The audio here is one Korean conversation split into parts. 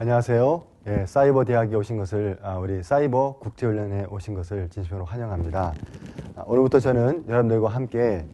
안녕하세요. 예, 사이버 대학에 오신 것을 아, 우리 사이버 국제훈련에 오신 것을 진심으로 환영합니다. 아, 오늘부터 저는 여러분들과 함께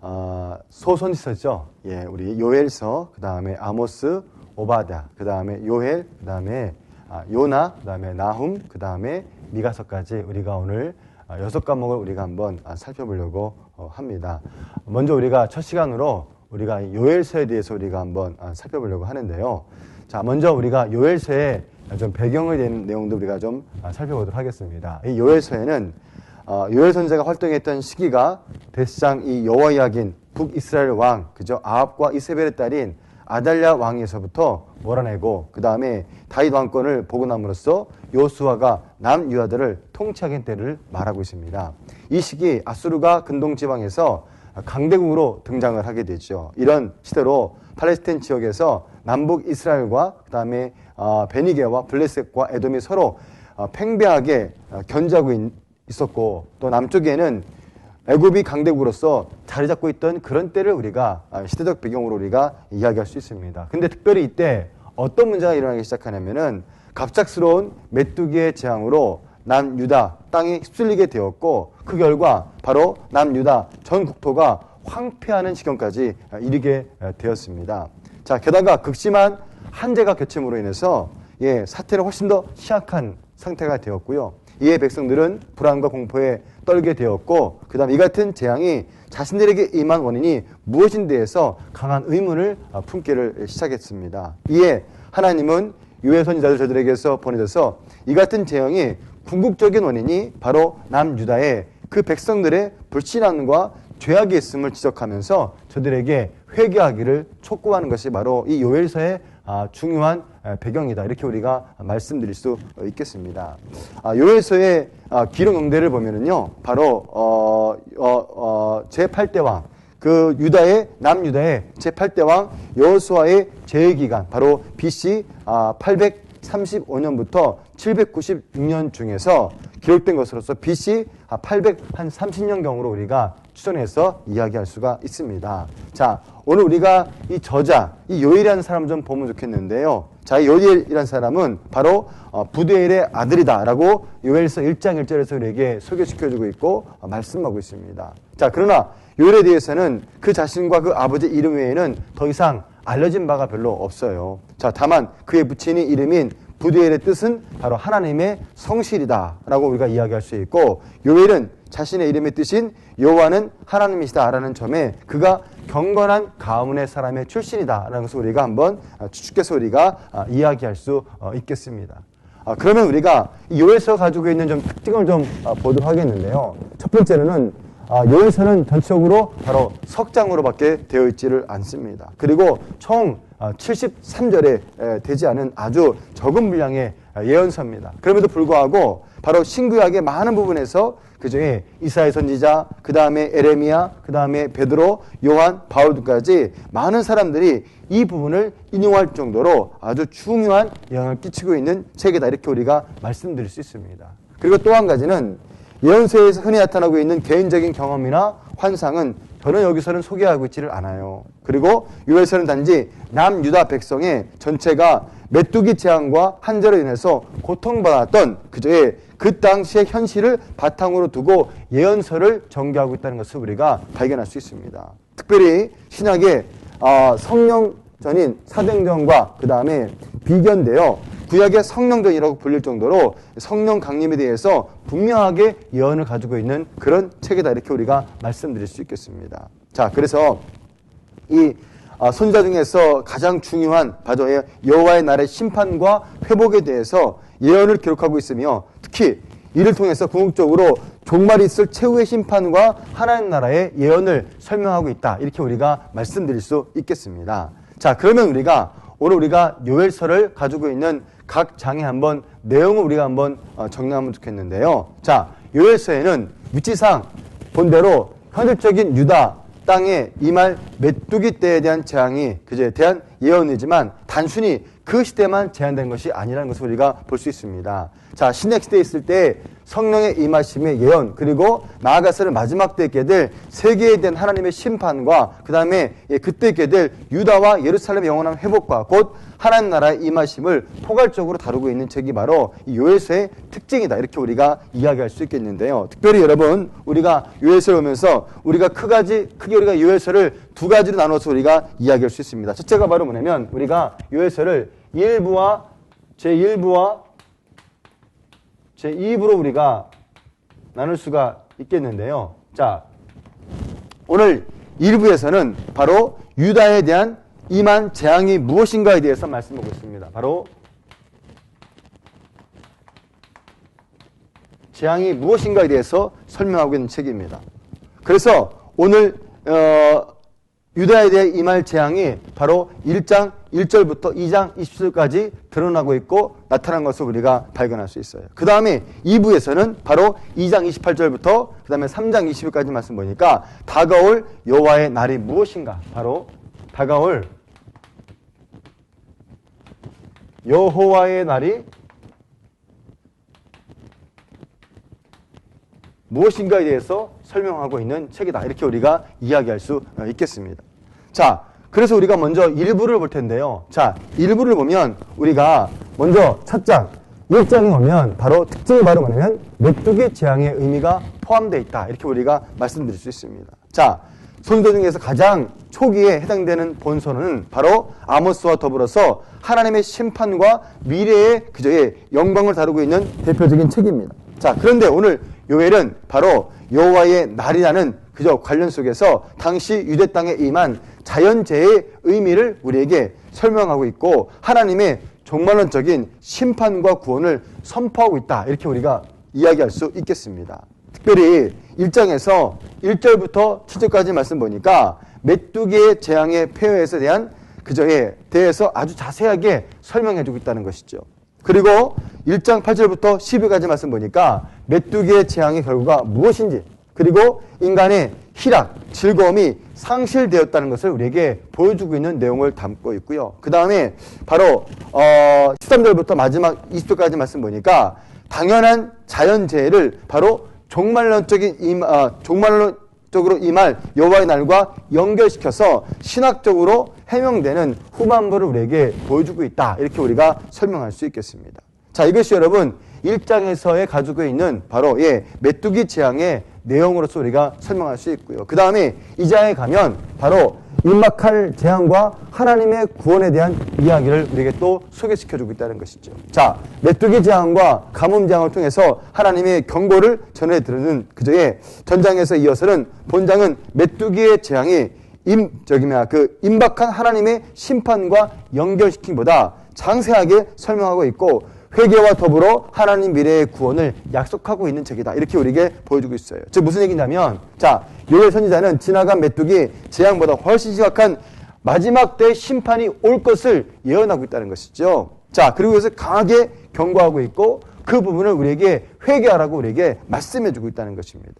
어, 소선지서죠. 예, 우리 요엘서, 그 다음에 아모스, 오바다, 그 다음에 요엘, 그 다음에 아, 요나, 그 다음에 나훔, 그 다음에 미가서까지 우리가 오늘 아, 여섯 과목을 우리가 한번 아, 살펴보려고 어, 합니다. 먼저 우리가 첫 시간으로 우리가 이 요엘서에 대해서 우리가 한번 아, 살펴보려고 하는데요. 자, 먼저 우리가 요엘서의 좀 배경에 대한 내용도 우리가 좀 아, 살펴보도록 하겠습니다. 이 요엘서에는 어, 요엘 선자가 활동했던 시기가 대상 이 여호야긴 북이스라엘 왕 그죠 아합과 이세벨의 딸인 아달랴 왕에서부터 몰아내고 그 다음에 다윗 왕권을 보고 남으로써 요수아가 남 유다들을 통치하게 때를 말하고 있습니다. 이 시기 아수르가 근동 지방에서 강대국으로 등장을 하게 되죠. 이런 시대로 팔레스타인 지역에서 남북 이스라엘과 그 다음에 어, 베니게와 블레셋과 에돔이 서로 어, 팽배하게 어, 견자고 있, 있었고 또 남쪽에는 애굽이 강대국으로서 자리 잡고 있던 그런 때를 우리가 아, 시대적 배경으로 우리가 이야기할 수 있습니다. 근데 특별히 이때 어떤 문제가 일어나기 시작하냐면은 갑작스러운 메뚜기의 재앙으로 남유다 땅이 휩쓸리게 되었고 그 결과 바로 남유다 전 국토가 황폐하는 지경까지 아, 이르게 아, 되었습니다. 자, 게다가 극심한 한재가 겹침으로 인해서 예, 사태는 훨씬 더 취약한 상태가 되었고요. 이에 백성들은 불안과 공포에 떨게 되었고, 그 다음 이 같은 재앙이 자신들에게 임한 원인이 무엇인 데에서 강한 의문을 아, 품기를 시작했습니다. 이에 하나님은 유해 선지자들 저들에게서 보내져서 이 같은 재앙이 궁극적인 원인이 바로 남유다의 그 백성들의 불신함과 죄악이 있음을 지적하면서 저들에게 회개하기를 촉구하는 것이 바로 이 요엘서의 아, 중요한 배경이다. 이렇게 우리가 말씀드릴 수 있겠습니다. 아, 요엘서의 아, 기록 용대를 보면은요, 바로 어, 어, 어, 제 8대 왕, 그 유다의 남유다의 제 8대 왕 여호수아의 제의 기간, 바로 BC 835년부터 796년 중에서 기록된 것으로서 BC 830년경으로 우리가 추정해서 이야기할 수가 있습니다. 자, 오늘 우리가 이 저자, 이 요엘이라는 사람 좀 보면 좋겠는데요. 자, 이 요엘이라는 사람은 바로 어, 부두엘의 아들이다라고 요엘서 1장 1절에서 우리에게 소개시켜주고 있고 어, 말씀하고 있습니다. 자, 그러나 요엘에 대해서는 그 자신과 그 아버지 이름 외에는 더 이상 알려진 바가 별로 없어요. 자, 다만 그의 부친의 이름인 부두엘의 뜻은 바로 하나님의 성실이다라고 우리가 이야기할 수 있고 요엘은 자신의 이름의 뜻인 여호와는 하나님이시다라는 점에 그가 경건한 가문의 사람의 출신이다라는 것을 우리가 한번 추측해서 우리가 이야기할 수 있겠습니다. 아, 그러면 우리가 요엘서 가지고 있는 좀 특징을 좀 보도록 하겠는데요. 첫 번째로는 아, 요엘서는 전적으로 바로 석장으로밖에 되어 있지를 않습니다. 그리고 총 73절에 되지 않은 아주 적은 분량의 예언서입니다. 그럼에도 불구하고 바로 신구약의 많은 부분에서 그 중에 이사야 선지자, 그 다음에 에레미야, 그 다음에 베드로, 요한, 바울까지 많은 사람들이 이 부분을 인용할 정도로 아주 중요한 영향을 끼치고 있는 책이다. 이렇게 우리가 말씀드릴 수 있습니다. 그리고 또 한 가지는 예언서에서 흔히 나타나고 있는 개인적인 경험이나 환상은 저는 여기서는 소개하고 있지를 않아요. 그리고 유엘서는 단지 남유다 백성의 전체가 메뚜기 재앙과 한재로 인해서 고통받았던 그저의 그 당시의 현실을 바탕으로 두고 예언서를 전개하고 있다는 것을 우리가 발견할 수 있습니다. 특별히 신약의 어, 성령전인 사도전과 그 다음에 비견되어 구약의 성령전이라고 불릴 정도로 성령 강림에 대해서 분명하게 예언을 가지고 있는 그런 책이다 이렇게 우리가 말씀드릴 수 있겠습니다. 자, 그래서 이 선자 중에서 가장 중요한 바로 여호와의 날의 심판과 회복에 대해서 예언을 기록하고 있으며 특히 이를 통해서 궁극적으로 종말이 있을 최후의 심판과 하나님 나라의 예언을 설명하고 있다. 이렇게 우리가 말씀드릴 수 있겠습니다. 자, 그러면 우리가 오늘 우리가 요엘서를 가지고 있는 각 장에 한번 내용을 우리가 한번 어, 정리하면 좋겠는데요. 자, 요엘서에는 위치상 본대로 현실적인 유다 땅에 이말 메뚜기 때에 대한 재앙이 그제 대한 예언이지만 단순히 그 시대만 제한된 것이 아니라는 것을 우리가 볼 수 있습니다. 자, 신약 시대에 있을 때 성령의 임하심의 예언 그리고 나아가서는 마지막 때 있게 될 세계에 대한 하나님의 심판과 그 다음에 그때 있게 될 유다와 예루살렘의 영원한 회복과 곧 하나님 나라의 임하심을 포괄적으로 다루고 있는 책이 바로 이 요에서의 특징이다 이렇게 우리가 이야기할 수 있겠는데요. 특별히 여러분 우리가 요에서를 보면서 우리가 크가지 크게 우리가 요에서를 두 가지로 나눠서 우리가 이야기할 수 있습니다. 첫째가 바로 뭐냐면 우리가 요에서를 1부와 제1부와 제2부로 우리가 나눌 수가 있겠는데요. 자, 오늘 1부에서는 바로 유다에 대한 임한 재앙이 무엇인가에 대해서 말씀하고 있습니다. 바로 재앙이 무엇인가에 대해서 설명하고 있는 책입니다. 그래서 오늘 어, 유다에 대해 임할 재앙이 바로 1장 1절부터 2장 20절까지 드러나고 있고 나타난 것을 우리가 발견할 수 있어요. 그 다음에 2부에서는 바로 2장 28절부터 그 다음에 3장 20절까지 말씀 보니까 다가올 여호와의 날이 무엇인가? 바로 다가올 여호와의 날이 무엇인가에 대해서 설명하고 있는 책이다. 이렇게 우리가 이야기할 수 있겠습니다. 자, 그래서 우리가 먼저 일부를 볼 텐데요. 자, 일부를 보면 우리가 먼저 첫 장, 1장에 보면 바로 특징이 바로 뭐냐면 메뚜기 재앙의 의미가 포함되어 있다. 이렇게 우리가 말씀드릴 수 있습니다. 자, 손도 중에서 가장 초기에 해당되는 본서는 바로 아모스와 더불어서 하나님의 심판과 미래의 그저의 영광을 다루고 있는 대표적인 책입니다. 자, 그런데 오늘 요엘은 바로 여호와의 날이라는 그저 관련 속에서 당시 유대 땅에 임한 자연재해의 의미를 우리에게 설명하고 있고 하나님의 종말론적인 심판과 구원을 선포하고 있다. 이렇게 우리가 이야기할 수 있겠습니다. 특별히 1장에서 1절부터 7절까지 말씀 보니까 메뚜기의 재앙의 폐허에 대한 그저에 대해서 아주 자세하게 설명해 주고 있다는 것이죠. 그리고 1장 8절부터 12절까지 말씀 보니까 메뚜기의 재앙의 결과가 무엇인지 그리고 인간의 희락, 즐거움이 상실되었다는 것을 우리에게 보여주고 있는 내용을 담고 있고요. 그 다음에 바로 어 13절부터 마지막 20절까지 말씀 보니까 당연한 자연재해를 바로 종말론적인 임, 아, 종말론 적으로 임할 여호와의 날과 연결시켜서 신학적으로 해명되는 후반부를 우리에게 보여주고 있다. 이렇게 우리가 설명할 수 있겠습니다. 자, 이것이 여러분 1장에서의 가지고 있는 바로 예, 메뚜기 재앙의 내용으로서 우리가 설명할 수 있고요. 그 다음에 2장에 가면 바로 임박할 재앙과 하나님의 구원에 대한 이야기를 우리에게 또 소개시켜주고 있다는 것이죠. 자, 메뚜기 재앙과 가뭄 재앙을 통해서 하나님의 경고를 전해 드리는 그저의 전장에서 이어서는 본장은 메뚜기의 재앙이 임 저기 뭐야 그 임박한 하나님의 심판과 연결시킴보다 장세하게 설명하고 있고 회개와 더불어 하나님 미래의 구원을 약속하고 있는 책이다. 이렇게 우리에게 보여주고 있어요. 즉 무슨 얘기냐면 자 요엘 선지자는 지나간 메뚜기 재앙보다 훨씬 심각한 마지막 때 심판이 올 것을 예언하고 있다는 것이죠. 자 그리고 이것을 강하게 경고하고 있고 그 부분을 우리에게 회개하라고 우리에게 말씀해주고 있다는 것입니다.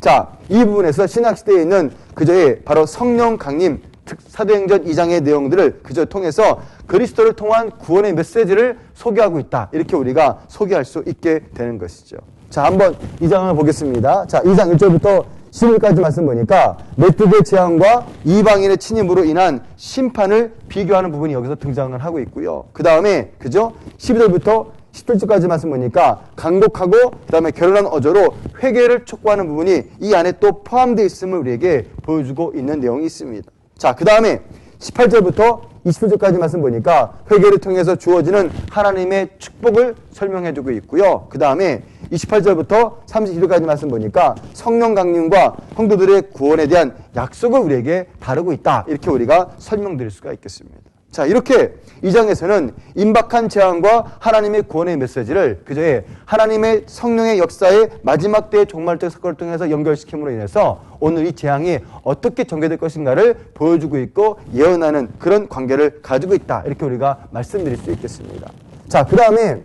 자, 이 부분에서 신학시대에 있는 그저의 바로 성령 강림, 사도행전 2장의 내용들을 그저 통해서 그리스도를 통한 구원의 메시지를 소개하고 있다. 이렇게 우리가 소개할 수 있게 되는 것이죠. 자, 한번 2장을 보겠습니다. 자, 2장 1절부터 11까지 말씀 보니까 메뚜기의 재앙과 이방인의 침입으로 인한 심판을 비교하는 부분이 여기서 등장을 하고 있고요. 그 다음에 그죠? 12절부터 17절까지 말씀 보니까 강독하고 그 다음에 결혼한 어조로 회개를 촉구하는 부분이 이 안에 또 포함되어 있음을 우리에게 보여주고 있는 내용이 있습니다. 자, 그 다음에 18절부터 20절까지 말씀 보니까 회개를 통해서 주어지는 하나님의 축복을 설명해 주고 있고요. 그 다음에 28절부터 31절까지 말씀 보니까 성령 강림과 성도들의 구원에 대한 약속을 우리에게 다루고 있다. 이렇게 우리가 설명드릴 수가 있겠습니다. 자, 이렇게 이 장에서는 임박한 재앙과 하나님의 구원의 메시지를 그저의 하나님의 성령의 역사의 마지막 때의 종말적 사건을 통해서 연결시킴으로 인해서 오늘 이 재앙이 어떻게 전개될 것인가를 보여주고 있고 예언하는 그런 관계를 가지고 있다. 이렇게 우리가 말씀드릴 수 있겠습니다. 자, 그 다음에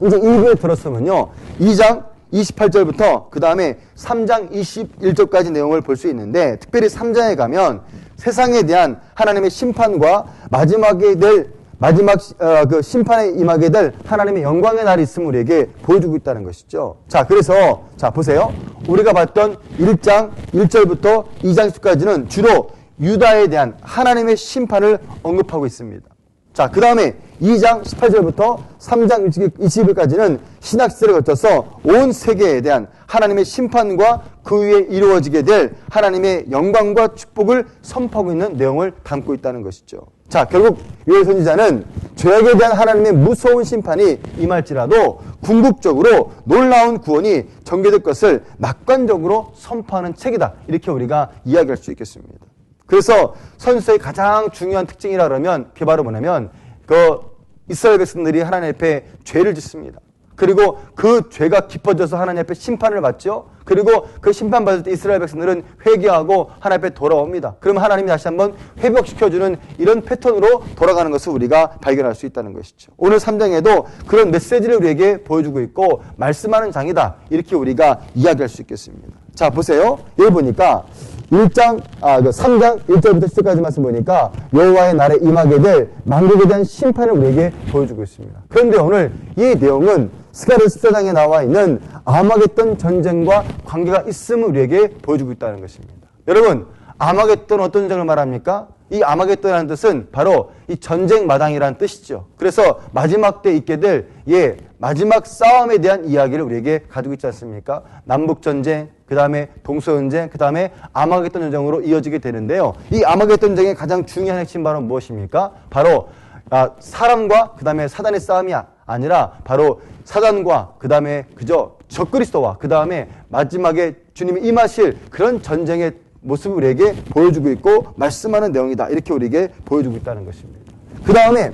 이제 1부에 들었으면요. 2장 28절부터 그 다음에 3장 21절까지 내용을 볼 수 있는데 특별히 3장에 가면 세상에 대한 하나님의 심판과 마지막에 될 마지막 어, 그 심판에 임하게 될 하나님의 영광의 날이 있음을 우리에게 보여주고 있다는 것이죠. 자, 그래서 자 보세요. 우리가 봤던 1장 1절부터 2장 10까지는 주로 유다에 대한 하나님의 심판을 언급하고 있습니다. 자, 그 다음에 2장 18절부터 3장 20일까지는 신학시대를 거쳐서 온 세계에 대한 하나님의 심판과 그 위에 이루어지게 될 하나님의 영광과 축복을 선포하고 있는 내용을 담고 있다는 것이죠. 자, 결국 요엘 선지자는 죄악에 대한 하나님의 무서운 심판이 임할지라도 궁극적으로 놀라운 구원이 전개될 것을 낙관적으로 선포하는 책이다. 이렇게 우리가 이야기할 수 있겠습니다. 그래서 선수의 가장 중요한 특징이라 그러면 그게 바로 뭐냐면 그 이스라엘 백성들이 하나님 앞에 죄를 짓습니다. 그리고 그 죄가 깊어져서 하나님 앞에 심판을 받죠. 그리고 그 심판 받을 때 이스라엘 백성들은 회개하고 하나님 앞에 돌아옵니다. 그러면 하나님이 다시 한번 회복시켜주는 이런 패턴으로 돌아가는 것을 우리가 발견할 수 있다는 것이죠. 오늘 3장에도 그런 메시지를 우리에게 보여주고 있고 말씀하는 장이다. 이렇게 우리가 이야기할 수 있겠습니다. 자, 보세요. 여기 보니까 1장, 아, 그 3장 1절부터 10절까지 말씀 보니까 여호와의 날에 임하게 될 만국에 대한 심판을 우리에게 보여주고 있습니다. 그런데 오늘 이 내용은 스가랴 14장에 나와 있는 아마겟돈 전쟁과 관계가 있음을 우리에게 보여주고 있다는 것입니다. 여러분, 아마겟돈 어떤 전쟁을 말합니까? 이 아마겟돈이라는 뜻은 바로 이 전쟁 마당이라는 뜻이죠. 그래서 마지막 때 있게 될 예, 마지막 싸움에 대한 이야기를 우리에게 가지고 있지 않습니까? 남북 전쟁, 그 다음에 동서전쟁, 그 다음에 아마겟돈 전쟁으로 이어지게 되는데요. 이 아마겟돈 전쟁의 가장 중요한 핵심 바로 무엇입니까? 바로 아, 사람과 그 다음에 사단의 싸움이 아- 아니라 바로 사단과 그 다음에 그저 적그리스도와 그 다음에 마지막에 주님이 임하실 그런 전쟁의 모습을 우리에게 보여주고 있고 말씀하는 내용이다. 이렇게 우리에게 보여주고 있다는 것입니다. 그 다음에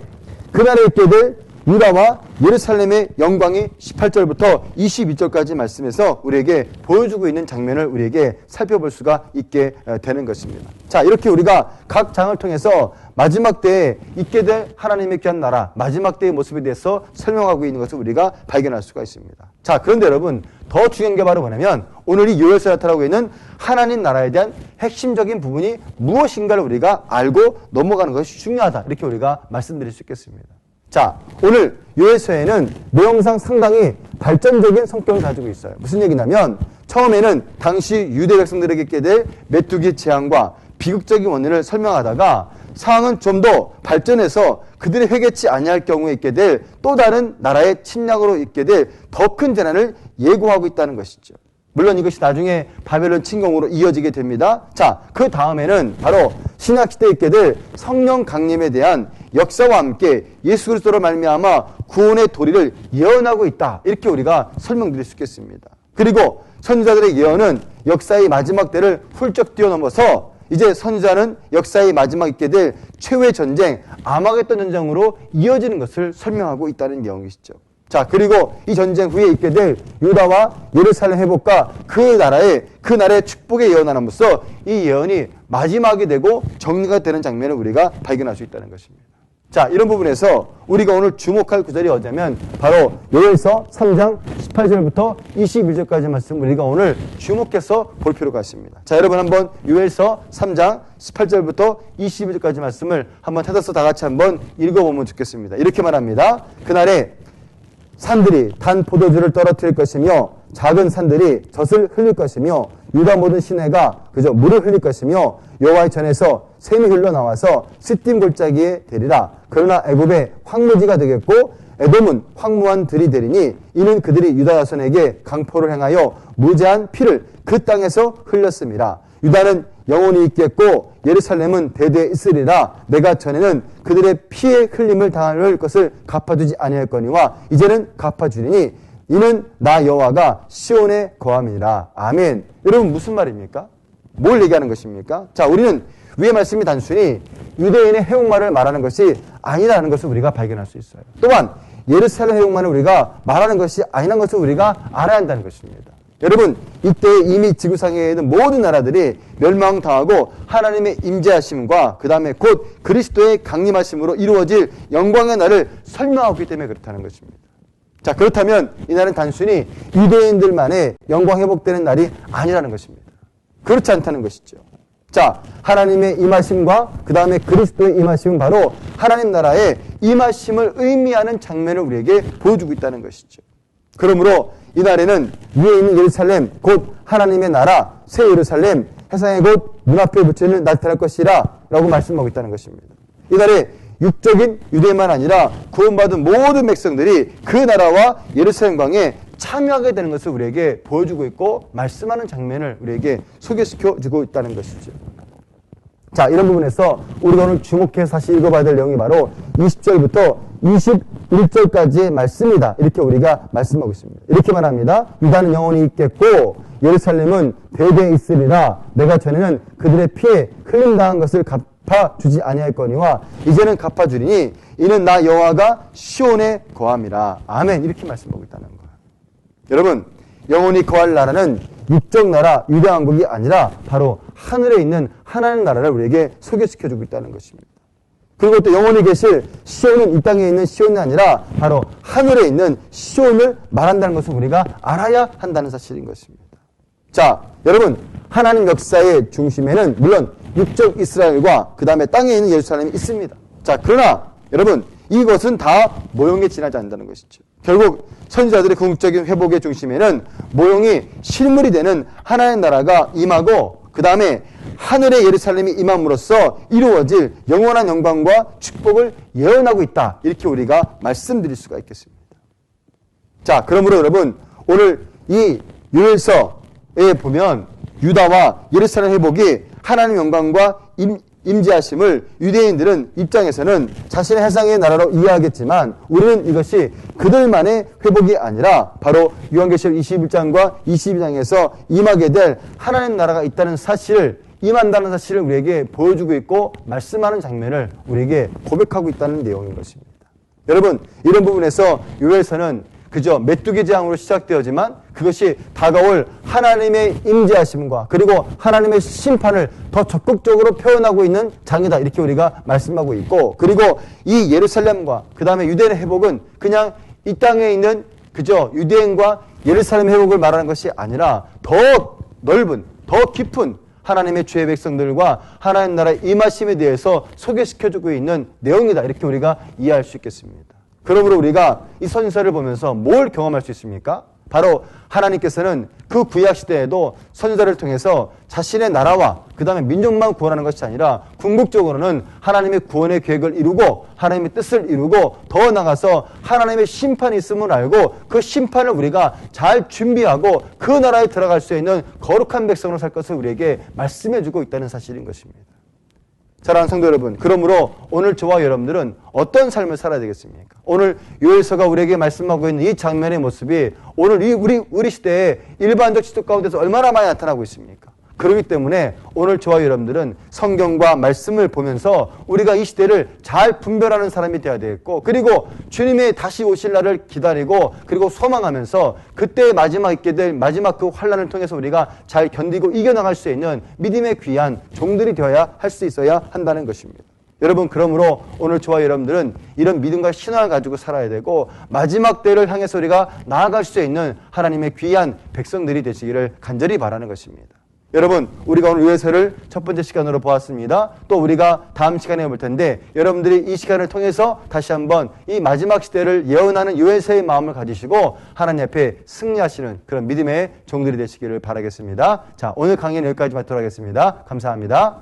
그날에 있게 될 유다와 예루살렘의 영광이 18절부터 22절까지 말씀에서 우리에게 보여주고 있는 장면을 우리에게 살펴볼 수가 있게 어, 되는 것입니다. 자, 이렇게 우리가 각 장을 통해서 마지막 때에 있게 될 하나님의 귀한 나라, 마지막 때의 모습에 대해서 설명하고 있는 것을 우리가 발견할 수가 있습니다. 자, 그런데 여러분, 더 중요한 게 바로 뭐냐면 오늘 이 요엘서에 나타나고 있는 하나님 나라에 대한 핵심적인 부분이 무엇인가를 우리가 알고 넘어가는 것이 중요하다. 이렇게 우리가 말씀드릴 수 있겠습니다. 자, 오늘 요엘서에는 내용상 상당히 발전적인 성격을 가지고 있어요. 무슨 얘기냐면 처음에는 당시 유대 백성들에게 있게 될 메뚜기 재앙과 비극적인 원인을 설명하다가 상황은 좀 더 발전해서 그들이 회개치 아니할 경우에 있게 될 또 다른 나라의 침략으로 있게 될 더 큰 재난을 예고하고 있다는 것이죠. 물론 이것이 나중에 바벨론 침공으로 이어지게 됩니다. 자, 그 다음에는 바로 신약 시대에 있게 될 성령 강림에 대한 역사와 함께 예수 그리스도로 말미암아 구원의 도리를 예언하고 있다. 이렇게 우리가 설명드릴 수 있겠습니다. 그리고 선지자들의 예언은 역사의 마지막 때를 훌쩍 뛰어넘어서 이제 선지자는 역사의 마지막 있게 될 최후의 전쟁 아마겟돈 전쟁으로 이어지는 것을 설명하고 있다는 내용이시죠. 자, 그리고 이 전쟁 후에 있게 될 유다와 예루살렘 회복과 그 나라의 그 나라의 축복의 예언함으로써 이 예언이 마지막이 되고 정리가 되는 장면을 우리가 발견할 수 있다는 것입니다. 자, 이런 부분에서 우리가 오늘 주목할 구절이 어디냐면 바로 요엘서 3장 18절부터 21절까지 말씀 우리가 오늘 주목해서 볼 필요가 있습니다. 자, 여러분 한번 요엘서 3장 18절부터 21절까지 말씀을 한번 찾아서 다 같이 한번 읽어보면 좋겠습니다. 이렇게 말합니다. 그날에 산들이 단 포도주를 떨어뜨릴 것이며 작은 산들이 젖을 흘릴 것이며 유다 모든 시내가 그저 물을 흘릴 것이며 여호와의 전에서 샘이 흘러나와서 시딤 골짜기에 되리라. 그러나 애굽의 황무지가 되겠고 에돔은 황무한 들이 되리니 이는 그들이 유다 자손에게 강포를 행하여 무제한 피를 그 땅에서 흘렸습니다. 유다는 영원히 있겠고 예루살렘은 대대에 있으리라. 내가 전에는 그들의 피의 흘림을 당할 것을 갚아주지 아니할거니와 이제는 갚아주리니 이는 나 여호와가 시온에 거함이니라. 아멘. 여러분 무슨 말입니까? 뭘 얘기하는 것입니까? 자 우리는 위의 말씀이 단순히 유대인의 해옥말을 말하는 것이 아니라는 것을 우리가 발견할 수 있어요. 또한 예루살렘 해옥말을 우리가 말하는 것이 아니라는 것을 우리가 알아야 한다는 것입니다 여러분 이때 이미 지구상에 있는 모든 나라들이 멸망당하고 하나님의 임재하심과 그 다음에 곧 그리스도의 강림하심으로 이루어질 영광의 날을 설명하기 때문에 그렇다는 것입니다. 자 그렇다면 이 날은 단순히 유대인들만의 영광 회복되는 날이 아니라는 것입니다. 그렇지 않다는 것이죠. 자, 하나님의 임하심과 그 다음에 그리스도의 임하심은 바로 하나님 나라의 임하심을 의미하는 장면을 우리에게 보여주고 있다는 것이죠. 그러므로 이날에는 위에 있는 예루살렘 곧 하나님의 나라 새 예루살렘 해상의 곧 눈앞에 붙여있는 나타날 것이라 라고 말씀하고 있다는 것입니다. 이날에 육적인 유대만 아니라 구원받은 모든 백성들이 그 나라와 예루살렘 광에 참여하게 되는 것을 우리에게 보여주고 있고 말씀하는 장면을 우리에게 소개시켜 주고 있다는 것이죠. 자, 이런 부분에서 우리가 오늘 주목해서 사실 읽어봐야 될 내용이 바로 20절부터 21절까지의 말씀이다. 이렇게 우리가 말씀하고 있습니다. 이렇게 말합니다. 유다는 영원히 있겠고 예루살렘은 대대 있으리라. 내가 전에는 그들의 피에 흘림당한 것을 갚아주지 아니할거니와 이제는 갚아주리니 이는 나 여호와가 시온에 거함이라. 아멘. 이렇게 말씀하고 있다는 거예요. 여러분, 영원히 거할 나라는 육적 나라, 유대 왕국이 아니라 바로 하늘에 있는 하나님 나라를 우리에게 소개시켜주고 있다는 것입니다. 그리고 또 영원히 계실 시온은 이 땅에 있는 시온이 아니라 바로 하늘에 있는 시온을 말한다는 것을 우리가 알아야 한다는 사실인 것입니다. 자, 여러분, 하나님 역사의 중심에는 물론 육적 이스라엘과 그 다음에 땅에 있는 예루살렘이 있습니다. 자, 그러나 여러분, 이것은 다 모형에 지나지 않는다는 것이죠. 결국 선지자들의 궁극적인 회복의 중심에는 모형이 실물이 되는 하나의 나라가 임하고 그 다음에 하늘의 예루살렘이 임함으로써 이루어질 영원한 영광과 축복을 예언하고 있다. 이렇게 우리가 말씀드릴 수가 있겠습니다. 자, 그러므로 여러분 오늘 이 요엘서에 보면 유다와 예루살렘 회복이 하나님 영광과 임, 임재하심을 유대인들은 입장에서는 자신의 해상의 나라로 이해하겠지만 우리는 이것이 그들만의 회복이 아니라 바로 요한계시록 21장과 22장에서 임하게 될 하나님 나라가 있다는 사실을 임한다는 사실을 우리에게 보여주고 있고 말씀하는 장면을 우리에게 고백하고 있다는 내용인 것입니다. 여러분 이런 부분에서 요엘서는 그저 메뚜기 재앙으로 시작되었지만 그것이 다가올 하나님의 임재하심과 그리고 하나님의 심판을 더 적극적으로 표현하고 있는 장이다 이렇게 우리가 말씀하고 있고 그리고 이 예루살렘과 그 다음에 유대인의 회복은 그냥 이 땅에 있는 그저 유대인과 예루살렘 회복을 말하는 것이 아니라 더 넓은 더 깊은 하나님의 죄의 백성들과 하나님 나라의 임하심에 대해서 소개시켜주고 있는 내용이다 이렇게 우리가 이해할 수 있겠습니다. 그러므로 우리가 이 선지서를 보면서 뭘 경험할 수 있습니까? 바로 하나님께서는 그 구약 시대에도 선지자를 통해서 자신의 나라와 그 다음에 민족만 구원하는 것이 아니라 궁극적으로는 하나님의 구원의 계획을 이루고 하나님의 뜻을 이루고 더 나가서 하나님의 심판이 있음을 알고 그 심판을 우리가 잘 준비하고 그 나라에 들어갈 수 있는 거룩한 백성으로 살 것을 우리에게 말씀해 주고 있다는 사실인 것입니다. 사랑하는 성도 여러분, 그러므로 오늘 저와 여러분들은 어떤 삶을 살아야 되겠습니까? 오늘 요엘서가 우리에게 말씀하고 있는 이 장면의 모습이 오늘 이 우리 우리 시대의 일반적 지속 가운데서 얼마나 많이 나타나고 있습니까? 그렇기 때문에 오늘 저와 여러분들은 성경과 말씀을 보면서 우리가 이 시대를 잘 분별하는 사람이 되어야 되겠고 그리고 주님의 다시 오실 날을 기다리고 그리고 소망하면서 그때 마지막 있게 될 마지막 그 환란을 통해서 우리가 잘 견디고 이겨나갈 수 있는 믿음의 귀한 종들이 되어야 할 수 있어야 한다는 것입니다. 여러분 그러므로 오늘 저와 여러분들은 이런 믿음과 신앙을 가지고 살아야 되고 마지막 때를 향해서 우리가 나아갈 수 있는 하나님의 귀한 백성들이 되시기를 간절히 바라는 것입니다. 여러분, 우리가 오늘 요해서를 첫 번째 시간으로 보았습니다. 또 우리가 다음 시간에 볼 텐데 여러분들이 이 시간을 통해서 다시 한번 이 마지막 시대를 예언하는 요해서의 마음을 가지시고 하나님 앞에 승리하시는 그런 믿음의 종들이 되시기를 바라겠습니다. 자, 오늘 강의는 여기까지 마치도록 하겠습니다. 감사합니다.